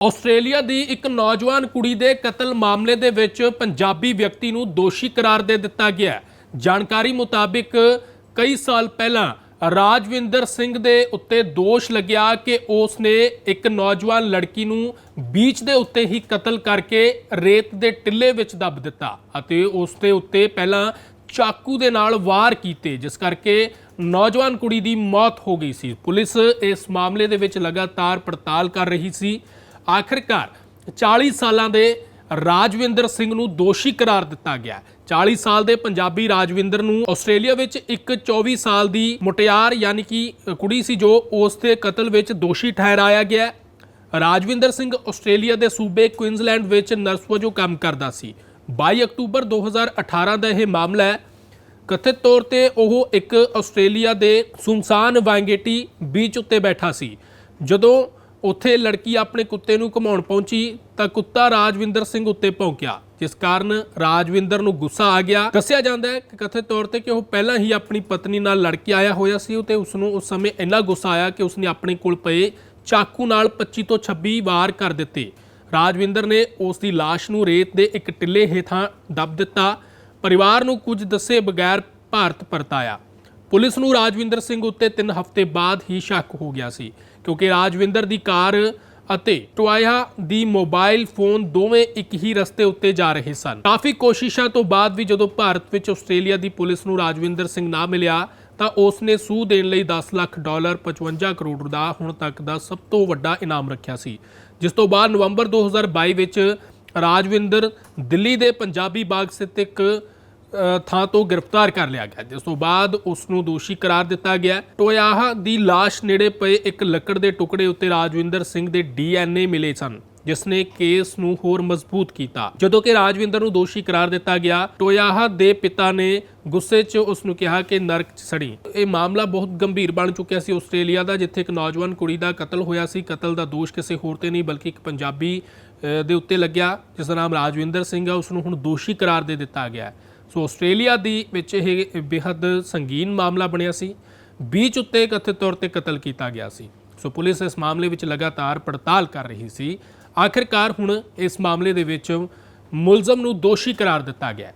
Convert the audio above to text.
Australia ਦੀ ਇੱਕ ਨੌਜਵਾਨ ਕੁੜੀ ਦੇ ਕਤਲ ਮਾਮਲੇ ਦੇ ਵਿੱਚ ਪੰਜਾਬੀ ਵਿਅਕਤੀ ਨੂੰ ਦੋਸ਼ੀ ਕਰਾਰ ਦੇ ਦਿੱਤਾ ਗਿਆ ਹੈ। ਜਾਣਕਾਰੀ ਮੁਤਾਬਿਕ ਕਈ ਸਾਲ ਪਹਿਲਾਂ ਰਾਜਵਿੰਦਰ ਸਿੰਘ ਦੇ ਉੱਤੇ ਦੋਸ਼ ਲੱਗਿਆ ਕਿ ਉਸ ਨੇ ਇੱਕ ਨੌਜਵਾਨ ਲੜਕੀ ਨੂੰ ਬੀਚ ਦੇ ਉੱਤੇ ਹੀ ਕਤਲ ਕਰਕੇ ਰੇਤ ਦੇ ਟਿੱਲੇ ਵਿੱਚ ਦੱਬ ਦਿੱਤਾ ਅਤੇ ਉਸ ਦੇ ਉੱਤੇ ਪਹਿਲਾਂ ਚਾਕੂ ਦੇ ਨਾਲ ਵਾਰ ਕੀਤੇ, ਜਿਸ ਕਰਕੇ ਨੌਜਵਾਨ ਕੁੜੀ ਦੀ ਮੌਤ ਹੋ ਗਈ ਸੀ ਪੁਲਿਸ ਇਸ ਮਾਮਲੇ ਦੇ ਵਿੱਚ ਲਗਾਤਾਰ ਪੜਤਾਲ ਕਰ ਰਹੀ ਸੀ ਆਖਿਰਕਾਰ 40 ਸਾਲਾਂ ਦੇ ਰਾਜਵਿੰਦਰ ਸਿੰਘ ਨੂੰ ਦੋਸ਼ੀ ਕਰਾਰ ਦਿੱਤਾ ਗਿਆ 40 ਸਾਲ ਦੇ ਪੰਜਾਬੀ ਰਾਜਵਿੰਦਰ ਨੂੰ ਆਸਟ੍ਰੇਲੀਆ ਵਿੱਚ ਇੱਕ 24 ਸਾਲ ਦੀ ਮੁਟਿਆਰ ਯਾਨੀ ਕਿ ਕੁੜੀ ਸੀ ਜੋ ਉਸ ਦੇ ਕਤਲ ਵਿੱਚ ਦੋਸ਼ੀ ਠਹਿਰਾਇਆ ਗਿਆ ਰਾਜਵਿੰਦਰ ਸਿੰਘ ਆਸਟ੍ਰੇਲੀਆ ਦੇ ਸੂਬੇ ਕੁਇਨਜ਼ਲੈਂਡ ਵਿੱਚ ਨਰਸ ਵਜੋਂ ਕੰਮ ਕਰਦਾ ਸੀ। 22 ਅਕਤੂਬਰ 2018 ਦਾ ਇਹ ਮਾਮਲਾ ਹੈ। ਕਥਿਤ ਤੌਰ ਤੇ ਉਹ ਇੱਕ ਆਸਟ੍ਰੇਲੀਆ ਦੇ ਸੁਨਸਾਨ ਵਾਂਗੇਟੀ ਬੀਚ ਉੱਤੇ ਬੈਠਾ ਸੀ। ਜਦੋਂ ਉੱਥੇ ਲੜਕੀ ਆਪਣੇ ਕੁੱਤੇ ਨੂੰ ਘੁਮਾਉਣ ਪਹੁੰਚੀ ਤਾਂ ਕੁੱਤਾ ਰਾਜਵਿੰਦਰ ਸਿੰਘ ਉੱਤੇ ਭੌਂਕਿਆ, ਜਿਸ ਕਾਰਨ ਰਾਜਵਿੰਦਰ ਨੂੰ ਗੁੱਸਾ ਆ ਗਿਆ। ਦੱਸਿਆ ਜਾਂਦਾ ਹੈ ਕਿ ਕਥਿਤ ਤੌਰ ਤੇ ਕਿ ਉਹ ਪਹਿਲਾਂ ਹੀ ਆਪਣੀ ਪਤਨੀ ਨਾਲ ਲੜ ਕੇ ਆਇਆ ਹੋਇਆ ਸੀ ਤੇ ਉਸ ਨੂੰ ਉਸ ਸਮੇਂ ਇੰਨਾ ਗੁੱਸਾ ਆਇਆ ਕਿ ਉਸਨੇ ਆਪਣੇ ਕੋਲ ਪਏ ਚਾਕੂ ਨਾਲ 25 ਤੋਂ 26 ਵਾਰ ਕਰ ਦਿੱਤੇ। ਰਾਜਵਿੰਦਰ ਨੇ ਉਸ ਦੀ ਲਾਸ਼ ਨੂੰ ਰੇਤ ਦੇ ਇੱਕ ਟਿੱਲੇ ਹੇਠਾਂ ਦੱਬ ਦਿੱਤਾ। ਪਰਿਵਾਰ ਨੂੰ ਕੁਝ ਦੱਸੇ ਬਗੈਰ ਭਾਰਤ ਪਰਤਾਇਆ। ਪੁਲਿਸ ਨੂੰ ਰਾਜਵਿੰਦਰ ਸਿੰਘ ਉੱਤੇ 3 ਹਫ਼ਤੇ ਬਾਅਦ ਹੀ ਸ਼ੱਕ ਹੋ ਗਿਆ ਸੀ, ਕਿਉਂਕਿ ਰਾਜਵਿੰਦਰ ਦੀ ਕਾਰ ਅਤੇ ਟੋਇਆ ਦੀ ਮੋਬਾਈਲ ਫੋਨ ਦੋਵੇਂ ਇੱਕ ਹੀ ਰਸਤੇ ਉੱਤੇ ਜਾ ਰਹੇ ਸਨ। ਕਾਫੀ ਕੋਸ਼ਿਸ਼ਾਂ ਤੋਂ ਬਾਅਦ ਵੀ ਜਦੋਂ ਭਾਰਤ ਵਿੱਚ ਆਸਟ੍ਰੇਲੀਆ ਦੀ ਪੁਲਿਸ ਨੂੰ ਰਾਜਵਿੰਦਰ ਸਿੰਘ ਨਾ ਮਿਲਿਆ, ਤਾਂ ਉਸ ਨੇ ਸੂਹ ਦੇਣ ਲਈ 10 ਲੱਖ ਡਾਲਰ 55 ਕਰੋੜ ਦਾ ਹੁਣ ਤੱਕ ਦਾ ਸਭ ਤੋਂ ਵੱਡਾ ਇਨਾਮ ਰੱਖਿਆ ਸੀ। ਜਿਸ ਤੋਂ ਬਾਅਦ ਨਵੰਬਰ 2022 ਵਿੱਚ ਰਾਜਵਿੰਦਰ ਦਿੱਲੀ ਦੇ ਪੰਜਾਬੀ ਬਾਗ ਸਥਿਤ ਇੱਕ ਥਾਂ ਤੋਂ ਗ੍ਰਿਫਤਾਰ ਕਰ ਲਿਆ ਗਿਆ। ਜਿਸ ਤੋਂ ਬਾਅਦ ਉਸ ਨੂੰ ਦੋਸ਼ੀ ਕਰਾਰ ਦਿੱਤਾ ਗਿਆ। ਟੋਇਆਹਾ ਦੀ ਲਾਸ਼ ਨੇੜੇ ਪਏ ਇੱਕ ਲੱਕੜ ਦੇ ਟੁਕੜੇ ਉੱਤੇ ਰਾਜਵਿੰਦਰ ਸਿੰਘ ਦੇ ਡੀਐਨਏ ਮਿਲੇ ਸਨ ਜਿਸ ਨੇ ਕੇਸ ਨੂੰ ਹੋਰ ਮਜ਼ਬੂਤ ਕੀਤਾ। ਜਦੋਂ ਕਿ ਰਾਜਵਿੰਦਰ ਨੂੰ ਦੋਸ਼ੀ ਕਰਾਰ ਦਿੱਤਾ ਗਿਆ, ਟੋਇਆਹਾ ਦੇ ਪਿਤਾ ਨੇ ਗੁੱਸੇ 'ਚ ਉਸ ਨੂੰ ਕਿਹਾ ਕਿ ਨਰਕ 'ਚ ਸੜੀ। ਇਹ ਮਾਮਲਾ ਬਹੁਤ ਗੰਭੀਰ ਬਣ ਚੁੱਕਿਆ ਸੀ ਆਸਟ੍ਰੇਲੀਆ ਦਾ, ਜਿੱਥੇ ਇੱਕ ਨੌਜਵਾਨ ਕੁੜੀ ਦਾ ਕਤਲ ਹੋਇਆ ਸੀ। ਕਤਲ ਦਾ ਦੋਸ਼ ਕਿਸੇ ਹੋਰ ਤੇ ਨਹੀਂ, ਬਲਕਿ ਇੱਕ ਪੰਜਾਬੀ ਦੇ ਉੱਤੇ ਲੱਗਿਆ, ਜਿਸ ਦਾ ਨਾਮ ਰਾਜਵਿੰਦਰ ਸਿੰਘ ਹੈ ਉਸ ਨੂੰ ਹੁਣ ਦੋਸ਼ੀ ਕਰਾਰ ਦੇ ਦਿੱਤਾ ਗਿਆ ਹੈ। ਸੋ ਆਸਟ੍ਰੇਲੀਆ ਦੀ ਵਿੱਚ ਇਹ ਬੇहद ਸੰਗੀਨ ਮਾਮਲਾ ਬਣਿਆ ਸੀ। ਬੀਚ ਉੱਤੇ ਕਥਿਤ ਤੌਰ ਤੇ ਕਤਲ ਕੀਤਾ ਗਿਆ ਸੀ। ਸੋ ਪੁਲਿਸ ਇਸ ਮਾਮਲੇ ਵਿੱਚ ਲਗਾਤਾਰ ਪੜਤਾਲ ਕਰ ਰਹੀ ਸੀ। ਆਖਿਰਕਾਰ ਹੁਣ ਇਸ ਮਾਮਲੇ ਦੇ ਵਿੱਚ ਮੁਲਜ਼ਮ ਨੂੰ ਦੋਸ਼ੀ ਕਰਾਰ ਦਿੱਤਾ ਗਿਆ